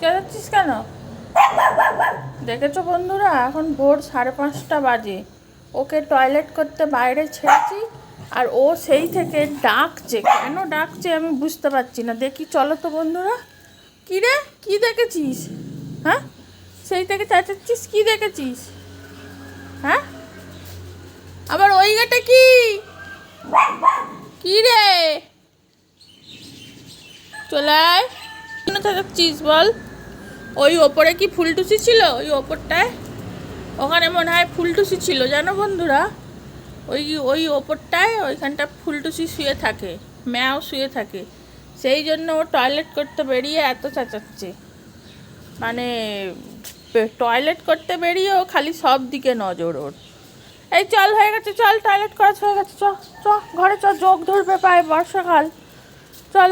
কেঁদাচ্ছিস কেন? দেখেছ বন্ধুরা, এখন ভোর সাড়ে পাঁচটা বাজে। ওকে টয়লেট করতে বাইরে ছেড়েছি, আর ও সেই থেকে ডাকছে। কেন ডাকছে আমি বুঝতে পারছি না। দেখি, চলো তো বন্ধুরা। কী রে? কী দেখেছিস? হ্যাঁ? সেই থেকে চেঁচাচ্ছিস? কী দেখেছিস? হ্যাঁ? আবার ওই গেটে কি রে? চলে আয়। কেন চেঁচাচ্ছিস বল? ওই ওপরে কি ফুলটুসি ছিল? ওই ওপরটায়? ওখানে মনে হয় ফুলটুসি ছিল, জানো বন্ধুরা? ওই ওই ওপরটায় ওইখানটা ফুলটুসি শুয়ে থাকে, ম্যাও শুয়ে থাকে। সেই জন্য ও টয়লেট করতে বেরিয়ে এত চেঁচাচ্ছে। মানে টয়লেট করতে বেরিয়ে ও খালি সব দিকে নজর ওর। এই চল, হয়ে গেছে, চল, টয়লেট করা হয়ে গেছে, চ চ, ঘরে চ, যোগ ধরবে পায় বর্ষাকাল। চল।